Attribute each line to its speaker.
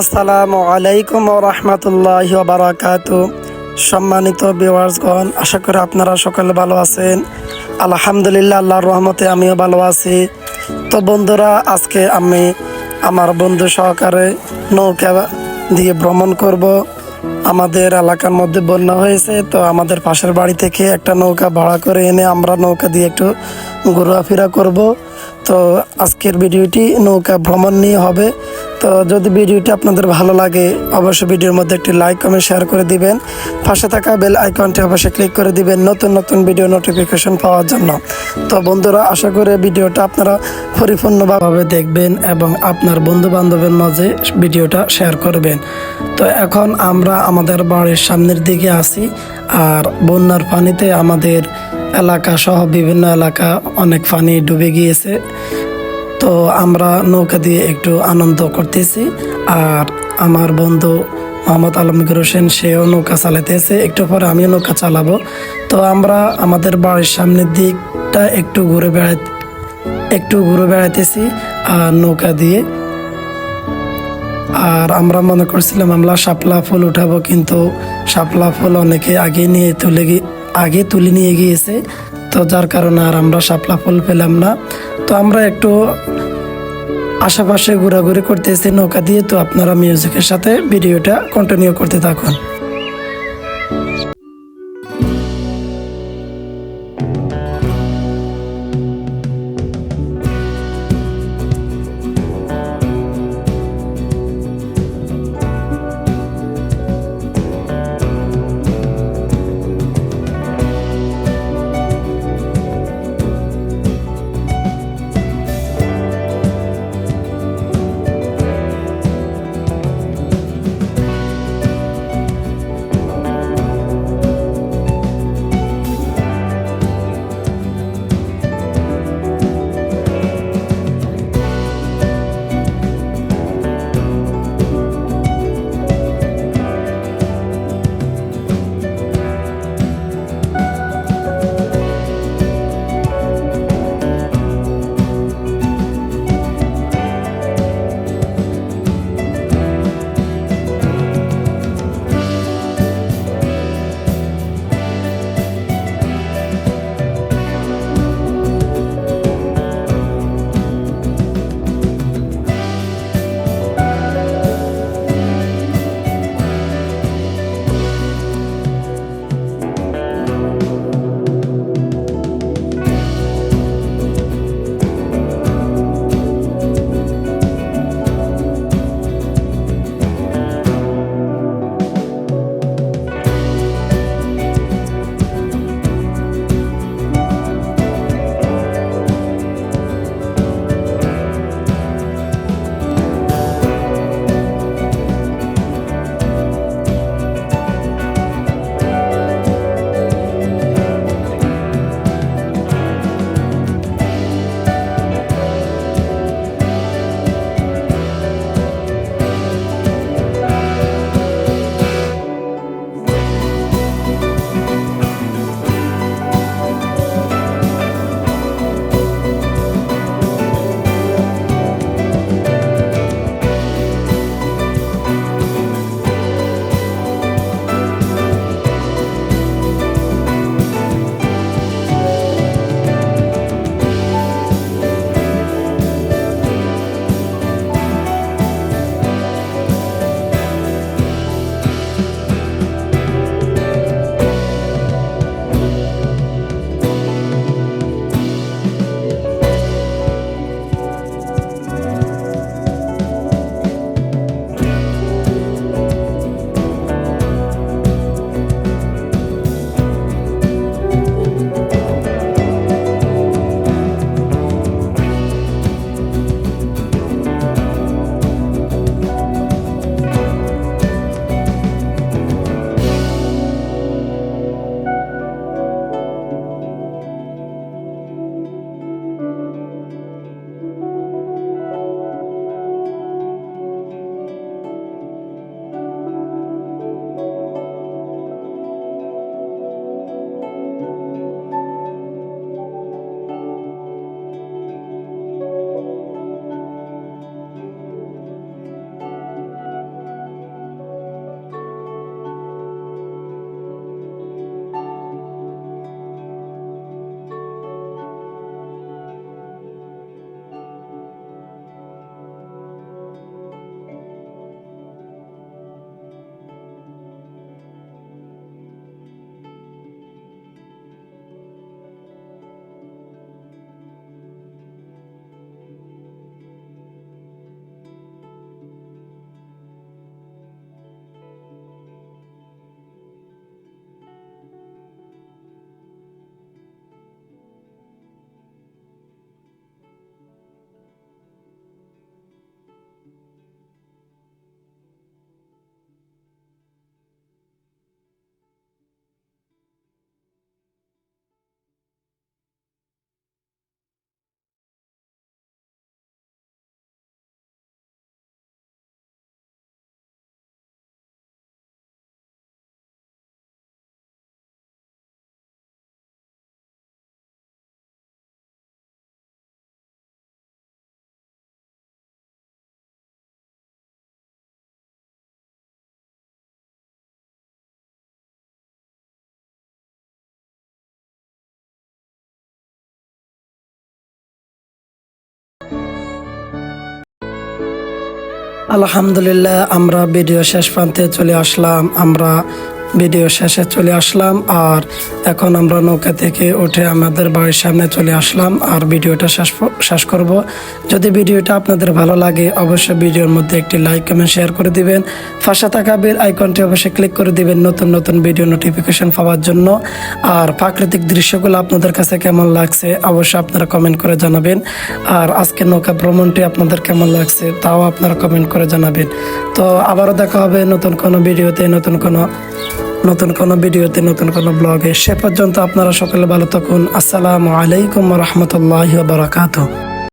Speaker 1: আসসালামু আলাইকুম রহমতুল্লাহ বারাকাত। সম্মানিত বিওয়ার্সগণ আশা করি আপনারা সকলে ভালো আছেন। আলহামদুলিল্লাহ, আল্লাহর রহমতে আমিও ভালো আছি। তো বন্ধুরা, আজকে আমি আমার বন্ধু সহকারে নৌকা দিয়ে ভ্রমণ করব। আমাদের এলাকার মধ্যে বন্যা হয়েছে, তো আমাদের পাশের বাড়ি থেকে একটা নৌকা ভাড়া করে এনে আমরা নৌকা দিয়ে একটু ঘোরাফেরা করব। তো আজকের ভিডিওটি নৌকা ভ্রমণ নিয়ে হবে। তো যদি ভিডিওটি আপনাদের ভালো লাগে, অবশ্যই ভিডিওর মধ্যে একটি লাইক, কমেন্ট, শেয়ার করে দিবেন। পাশে থাকা বেল আইকনটি অবশ্যই ক্লিক করে দিবেন নতুন নতুন ভিডিও নোটিফিকেশন পাওয়ার জন্য। তো বন্ধুরা, আশা করি ভিডিওটা আপনারা পরিপূর্ণভাবে দেখবেন এবং আপনার বন্ধু বান্ধবের মাঝে ভিডিওটা শেয়ার করবেন। তো এখন আমরা আমাদের বাড়ির সামনের দিকে আসি আর বন্যার পানিতে আমাদের এলাকা সহ বিভিন্ন এলাকা অনেক পানি ডুবে গিয়েছে। তো আমরা নৌকা দিয়ে একটু আনন্দ করতেছি আর আমার বন্ধু মোহাম্মদ আলমগীর হোসেন, সেও নৌকা চালাতেছে। একটু পরে আমিও নৌকা চালাবো। তো আমরা আমাদের বাড়ির সামনের দিকটা একটু ঘুরে বেড়াই একটু ঘুরে বেড়াইতেছি আর নৌকা দিয়ে আর আমরা মনে করছিলাম আমরা শাপলা ফুল উঠাবো, কিন্তু শাপলা ফুল অনেকে আগে নিয়ে তুলে আগে তুলে নিয়ে গিয়েছে। তো যার কারণে আর আমরা শাপলা ফুল পেলাম না। তো আমরা একটু আশেপাশে ঘোরাঘুরি করতেছি নৌকা দিয়ে। তো আপনারা মিউজিকের সাথে ভিডিওটা কন্টিনিউ করতে থাকুন। আলহামদুলিল্লাহ আমরা ভিডিও শেষ প্রান্তে চলে আসলাম। আমরা ভিডিও শেষে চলে আসলাম আর এখন আমরা নৌকা থেকে উঠে আমাদের বাড়ির সামনে চলে আসলাম আর ভিডিওটা শেষ শেষ করব। যদি ভিডিওটা আপনাদের ভালো লাগে, অবশ্যই ভিডিওর মধ্যে একটি লাইক কমেন্ট শেয়ার করে দিবেন। ফাঁসা থাকা বেল আইকনটি অবশ্যই ক্লিক করে দিবেন নতুন নতুন ভিডিও নোটিফিকেশন পাওয়ার জন্য। আর প্রাকৃতিক দৃশ্যগুলো আপনাদের কাছে কেমন লাগছে, অবশ্যই আপনারা কমেন্ট করে জানাবেন। আর আজকে নৌকা ভ্রমণটি আপনাদের কেমন লাগছে, তাও আপনারা কমেন্ট করে জানাবেন। তো আবারও দেখা হবে নতুন কোনো ভিডিওতে, নতুন কোনো নতুন কোনো ভিডিওতে, নতুন কোনো ব্লগে, সে পর্যন্ত আপনারা সকলে ভালো থাকুন। আসসালামু আলাইকুম রহমতুল্লাহ বারাকাতুহ।